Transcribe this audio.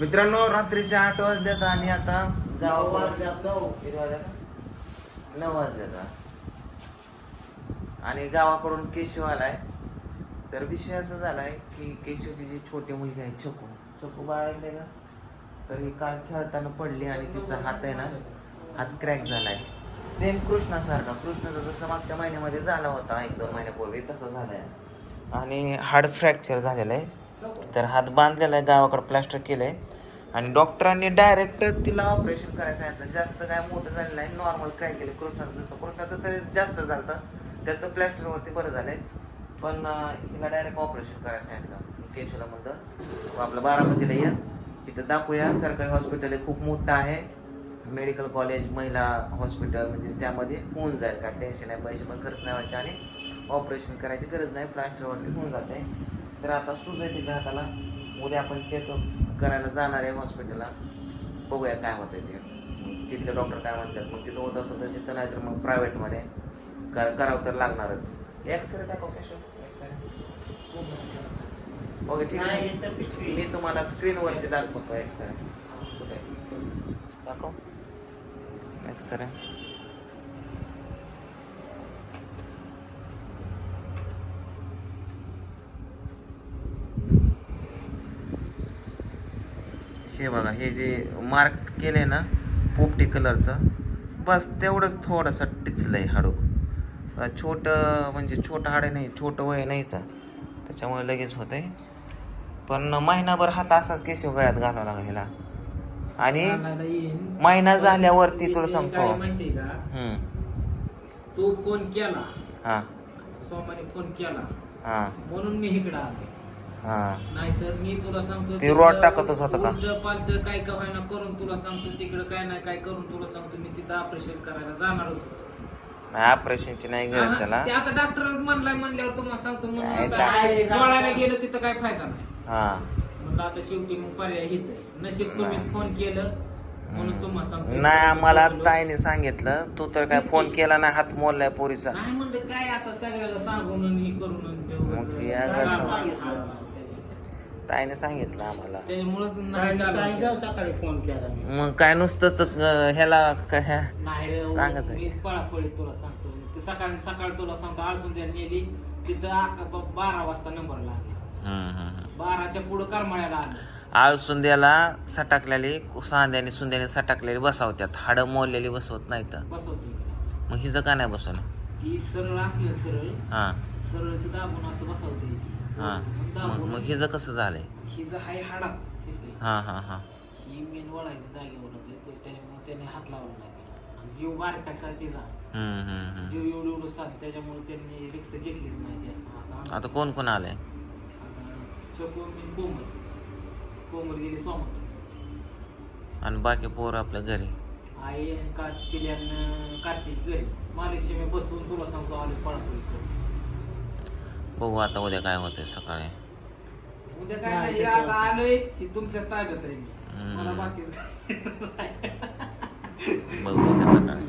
मित्रांनो रात्रीचे आठ वाजल्यात आणि आता गावावर वाजल्यात? हो, नऊ वाजल्यात आणि गावाकडून केशव आलाय. तर विषय असा झालाय की केशवची जी छोटी मुलगी आहे छकू. छकू बाळगले का तर ही काल खेळताना पडली आणि तिचा हात आहे ना हात क्रॅक झालाय. सेम कृष्णासारखा कृष्णाचा जसं मागच्या महिन्यामध्ये झाला होता एक दोन महिन्यापूर्वी तसं झालाय. आणि हाड फ्रॅक्चर झालेलं आहे. तर हात बांधलेला आहे गावाकडे प्लास्टर आहे आणि डॉक्टरांनी डायरेक्ट तिला ऑपरेशन करायचं सांगितलं. जास्त काय मोठं झालेलं नाही. नॉर्मल काय केलं? कृष्णाचं जसं कृष्णाचं तरी जास्त झालं त्याचं प्लॅस्टरवरती बरं झालं आहे पण हिला डायरेक्ट ऑपरेशन करायला सांगितलं. केशवला म्हणलं आपलं बारामतीला या. तिथं दाखवूया. सरकारी हॉस्पिटल हे खूप मोठं आहे. मेडिकल कॉलेज महिला हॉस्पिटल म्हणजे त्यामध्ये होऊन जाईल. काय टेन्शन आहे पैसे पण खर्च नाही व्हायचे आणि ऑपरेशन करायची गरज नाही. प्लास्टरवरती होऊन जाते. तर आता सुज आहे तिच्या हाताला उद्या आपण चेकअप करायला जाणार आहे हॉस्पिटलला बघूया काय होतंय ते. तिथले डॉक्टर काय म्हणतात मग तिथं होत असेल तर तिथं नाही तर मग प्रायव्हेटमध्ये कर करावं तर लागणारच. एक्सरे दाखव केशव एक्सरे ओके ठीक आहे. मी तुम्हाला स्क्रीनवरती दाखवतो एक्सरे कुठे दाखव. एक्सरे हे बघा हे जे मार्क केले ना पोपटी कलरचं बस तेवढंच थोडंसं टिचलंय हाडूक. छोटं म्हणजे छोटं हाड नाही छोटं वय नाहीच त्याच्यामुळे लगेच होतंय. पण महिनाभर हात असाच केशव गळ्यात घालावा लागेल ह्याला आणि. महिना झाल्यावरती तुला सांगतो. तो फोन केला. हां. सोमाने फोन केला. हां. म्हणून मी इकडे आले हां. नाहीतर मी तुला सांगतो ते रॉड टाकतच होतं का? पालटं काय का व्हायना करून तुला सांगतो तिकडे काय नाही काय करून तुला सांगतो मी तिथं ऑपरेशन करायला जाणारच होतो. नाही ऑपरेशनची नाही गरज हा, त्याला. ते आता डॉक्टर म्हणलाय म्हणल्यावर तुम्हाला सांगतो म्हणून काय आता काय जोडायला गेलं तिथं काय फायदा नाही. हां. म्हणलं आता शेवटी मग पर्याय हीच आहे. नशीब तुम्ही नाही. फोन केलं म्हणून तुम्हाला सांगतो. नाही आम्हाला ताईने सांगितलं तू तर काय फोन केला नाही हात मोडलाय पोरीचा. नाही म्हणलं काय आता सगळ्याला सांगून आणि हे करून आणि ते मग ते ताईने सांगितलं आम्हाला. त्याच्यामुळंच नाही काय झालं. सांगितलं सकाळी फोन केला मी. मग काय नुसतंच अं, ह्याला काय ह्या- नाही रे, सांगत आहे. मीच पळापळी तुला सांगतो. ते सकाळी सकाळी तुला सांगतो आळसून द्या नेली. तिथं ब- बारा वाजता नंबर लागला हम्म, हम्म, हम्म. बाराच्या पुढं करमाळ्याला आलं. आळसुंद्याला सटाकलेली सांद्याने सुंद्याने सटाकलेली बसवत्यात. हाडं मोडलेली बसवत नाही तर बसवतो मग हिचं का नाही बसवलं ती सरळ असली ना सरळ हां. सरळच दाबून असं बसवते. हां. मग मग हिचं कसं झालंय? ही जर हाय हाडात इथे. हां हां हां. ही मेन वळायची जागेवरच आहे तर त्याने हात लावला नाही आणि जीव बारकायचा तिचा हम्म, हम्म, हम्म. जीव एवढं एवढं साथ त्याच्यामुळे त्यांनी रिक्स घेतलीच नाही जास्त. असं आता कोण कोण आलंय? छकू मी कोमल. कोमल गेली सोमत आणि बाकी पोर आपल्या घरी? आई आणि कार्तिक कार्तिक घरी. महालक्ष्मी बसवून तुला सांगतो आले पळापळी करून. बघू आता उद्या काय होतंय सकाळी उद्या काय नाही हे आता आलोय की तुमच्या ताब्यात आहे. मला बघू उद्या सकाळी.